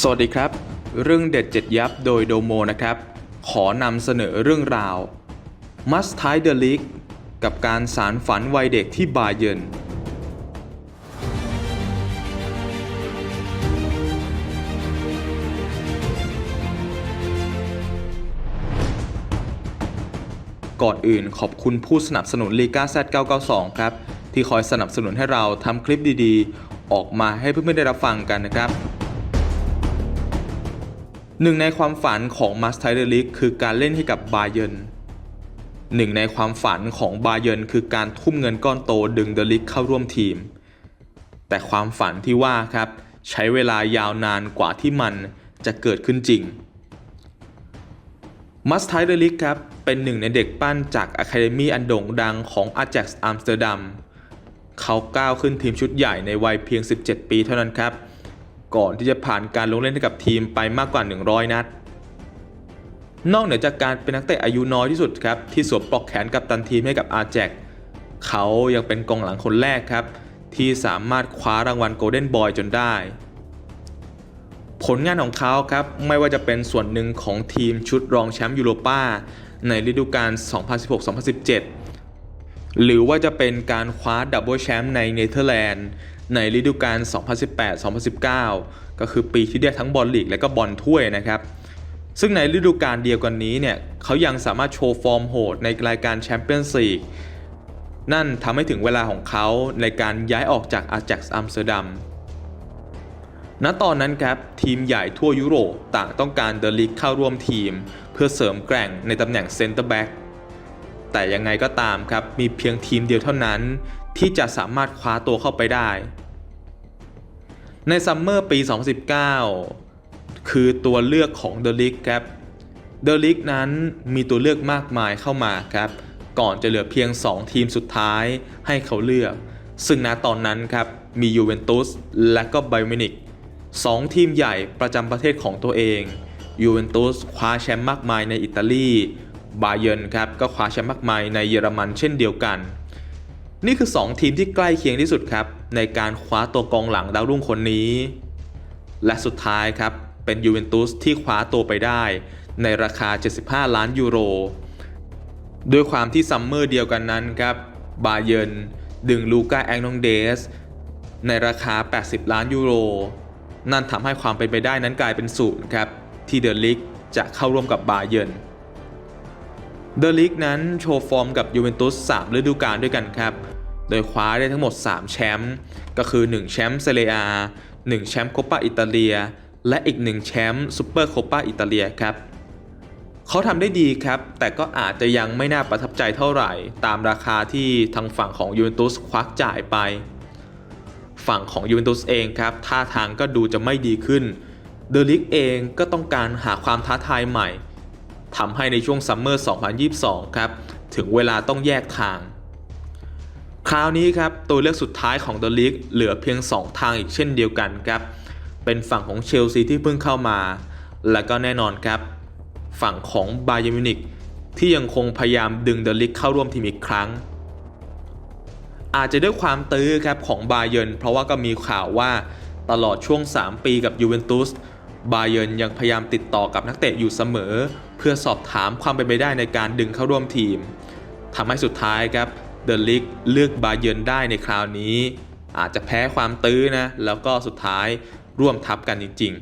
สวัสดีครับ เรื่องเด็ดเจ็ดยับโดยโดโมนะครับ ขอนำเสนอเรื่องราว มัสไทเดอลิกกับการสารฝันวัยเด็กที่บาเยินก่อนอื่นขอบคุณผู้สนับสนุนลีกา Z992 ครับ ที่คอยสนับสนุนให้เราทำคลิปดีๆ ออกมาให้เพื่อนๆได้รับฟังกันนะครับ หนึ่งในความฝันของมาสไทเดอร์ลิกคือการเล่นให้กับบาเยนหนึ่งในความฝันของบาเยนคือการทุ่มเงินก้อนโตดึงเดลิกเข้าร่วมทีม แต่ความฝันที่ว่าครับ ใช้เวลายาวนานกว่าที่มันจะเกิดขึ้นจริงมัสไทเดอร์ลิกครับ เป็นหนึ่งในเด็กปั้นจากอะคาเดมีอันโด่งดังของอา j จ็กซ์อัมสเตอร์ดัมเขาก้าวขึ้นทีมชุดใหญ่ในวัยเพียง 17 ปีเท่านั้นครับ ก่อนที่จะผ่านการลงเล่นให้กับทีมไปมากกว่า 100 นัด นอกเหนือจากการเป็นนักเตะอายุน้อยที่สุดครับที่สวมปลอกแขนกับตันทีมให้กับอาแจกเขายังเป็นกองหลังคนแรกครับ ที่สามารถคว้ารางวัลโกลเด้นบอยจนได้ ผลงานของเขาครับไม่ว่าจะเป็นส่วนหนึ่งของทีมชุดรองแชมป์ยูโรป้าในฤดูกาล 2016-2017 หรือว่าจะเป็นการคว้าดับเบิลแชมป์ในเนเธอร์แลนด์ ในฤดูกาล 2018-2019 ก็คือปีที่ได้ทั้งบอลลีกและก็บอลถ้วยนะครับ ซึ่งในฤดูกาลเดียวกันนี้เนี่ยเขายังสามารถโชว์ฟอร์มโหดในรายการแชมเปี้ยนส์ลีกนั่นทำให้ถึงเวลาของเขาในการย้ายออกจากอา j จ็กซ์อัมสเตอร์ดัมณตอนนั้นครับทีมใหญ่ทั่วยุโรปต่างต้องการเดลิกเข้าร่วมทีม เพื่อเสริมแกร่งในตำแหน่งเซนเตอร์แบ็กแต่ยังไงก็ตามครับมีเพียงทีมเดียวเท่านั้น ที่จะสามารถคว้าตัวเข้าไปได้ ในซัมเมอร์ปี 2019 คือตัวเลือกของเดลิกครับเดลิกนั้นมีตัวเลือกมากมายเข้ามาครับ ก่อนจะเหลือเพียง 2 ทีมสุดท้ายให้เขาเลือก ซึ่งณตอนนั้นครับมียูเวนตุสและก็ไบมินิกสองทีมใหญ่ประจำประเทศของตัวเองยูเวนตุสคว้าแชมป์มากมายในอิตาลี บาเยิร์นครับก็คว้าแชมป์มากมายในเยอรมันเช่นเดียวกัน นี่คือ 2 ทีมที่ใกล้เคียงที่สุดครับ ในการคว้าตัวกองหลังดาวรุ่งคนนี้ และสุดท้ายครับ เป็นยูเวนตุสที่คว้าตัวไปได้ ในราคา 75 ล้านยูโรด้วยความที่ซัมเมอร์เดียวกันนั้นครับบาเยนดึงลูก้าแองนองเดส ในราคา 80 ล้านยูโร นั่นทำให้ความเป็นไปได้นั้นกลายเป็นศูนย์ครับ ที่เดอลิกจะเข้าร่วมกับบาเยนเดอลิกนั้นโชว์ฟอร์มกับยูเวนตุส 3 ฤดูกาลด้วยกันครับ ดยคว้าได้ทั้งหมด 3 แชมป์ ก็คือ 1 แชมป์เซเรีย1แชมป์โคปาอิตาเลีย และอีก 1 แชมป์ซูเปอร์โคปาอิตาเลียครับเขาทำได้ดีครับ แต่ก็อาจจะยังไม่น่าประทับใจเท่าไหร่ ตามราคาที่ทางฝั่งของยูเวนตุสควักจ่ายไป ฝั่งของยูเวนตุสเองครับ ท่าทางก็ดูจะไม่ดีขึ้น เดลิกเองก็ต้องการหาความท้าทายใหม่ทำให้ในช่วงซัมเมอร์ 2022 ครับ ถึงเวลาต้องแยกทาง คราวนี้ครับตัวเลือกสุดท้ายของเดอะลิกเหลือเพียง 2 ทางอีกเช่นเดียวกันครับ เป็นฝั่งของเชลซีที่เพิ่งเข้ามา และก็แน่นอนครับ ฝั่งของบาเยร์มิวนิกที่ยังคงพยายามดึงเดอะลิกเข้าร่วมทีมอีกครั้ง อาจจะด้วยความตื้อครับของบาเยิร์นเพราะว่าก็มีข่าวว่าตลอดช่วง 3 ปีกับยูเวนตุสบาเยิร์นยังพยายามติดต่อกับนักเตะอยู่เสมอ เพื่อสอบถามความเป็นไปได้ในการดึงเข้าร่วมทีมทำให้สุดท้ายครับเเดลิกเลือกบาเยินได้ในคราวนี้ อาจจะแพ้ความตื้อนะ แล้วก็สุดท้ายร่วมทับกันจริง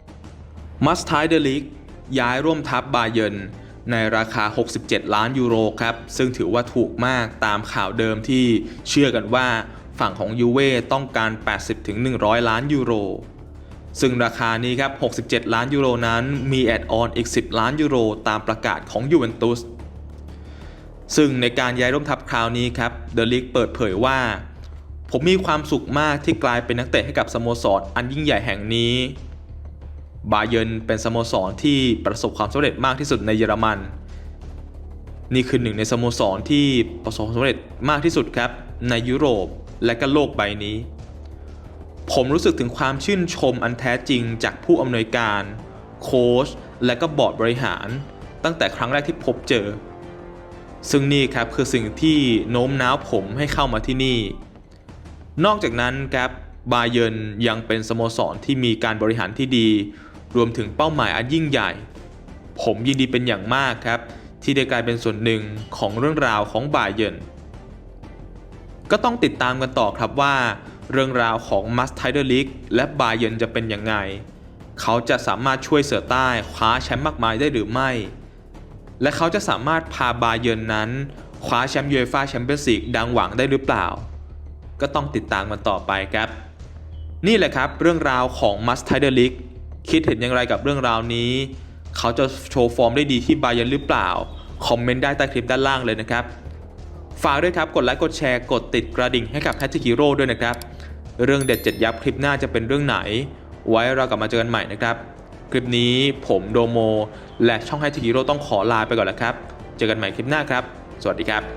ๆมัสไทเดลิกย้ายร่วมทัพบาเยินในราคา 67 ล้านยูโรครับ ซึ่งถือว่าถูกมากตามข่าวเดิมที่เชื่อกันว่าฝั่งของยูเว่ต้องการ 80-100 ล้านยูโร ซึ่งราคานี้ครับ 67 ล้านยูโรนั้นมีแอดออนอีก 10 ล้านยูโรตามประกาศของยูเวนตุส ซึ่งในการย้ายร่วมทัพคราวนี้ครับเดลิกเปิดเผยว่า ผมมีความสุขมากที่กลายเป็นนักเตะให้กับสโมสรอันยิ่งใหญ่แห่งนี้ บาเยนเป็นสโมสรที่ประสบความสำเร็จมากที่สุดในเยอรมัน นี่คือหนึ่งในสโมสรที่ประสบความสำเร็จมากที่สุดครับ ในยุโรปและก็โลกใบนี้ ผมรู้สึกถึงความชื่นชมอันแท้จริงจากผู้อำนวยการ โค้ชและก็บอร์ดบริหาร ตั้งแต่ครั้งแรกที่พบเจอ ซึ่งนี่ครับคือสิ่งที่โน้มน้าวผมให้เข้ามาที่นี่ นอกจากนั้นครับบาเยิร์นยังเป็นสโมสรที่มีการบริหารที่ดี รวมถึงเป้าหมายอันยิ่งใหญ่ ผมยินดีเป็นอย่างมากครับ ที่ได้กลายเป็นส่วนหนึ่งของเรื่องราวของบาเยิร์นก็ต้องติดตามกันต่อครับว่า เรื่องราวของมัสไทเดอร์ลิกและบาเยิร์นจะเป็นยังไง เขาจะสามารถช่วยเสือใต้คว้าแชมป์มากมายได้หรือไม่ และเขาจะสามารถพาบาเยิร์นนั้น คว้าแชมป์ยูเอฟ่าแชมเปี้ยนส์ลีกดังหวังได้หรือเปล่า ก็ต้องติดตามกันต่อไปครับ นี่แหละครับเรื่องราวของมัสไทเดอร์ลิกคิดเห็นอย่างไรกับเรื่องราวนี้ เขาจะโชว์ฟอร์มได้ดีที่บาเยิร์นหรือเปล่า คอมเมนต์ได้ใต้คลิปด้านล่างเลยนะครับ ฝากด้วยครับกดไลค์กดแชร์กดติดกระดิ่งให้กับแพท r ิ c ฮีโร่ด้วยนะครับ เรื่องเด็ดเจ็ดยับคลิปหน้าจะเป็นเรื่องไหน ไว้เรากลับมาเจอกันใหม่นะครับ คลิปนี้ผมโดโม และช่องไฮทีกิโร่ต้องขอลาไปก่อนแล้วครับ เจอกันใหม่คลิปหน้าครับ สวัสดีครับ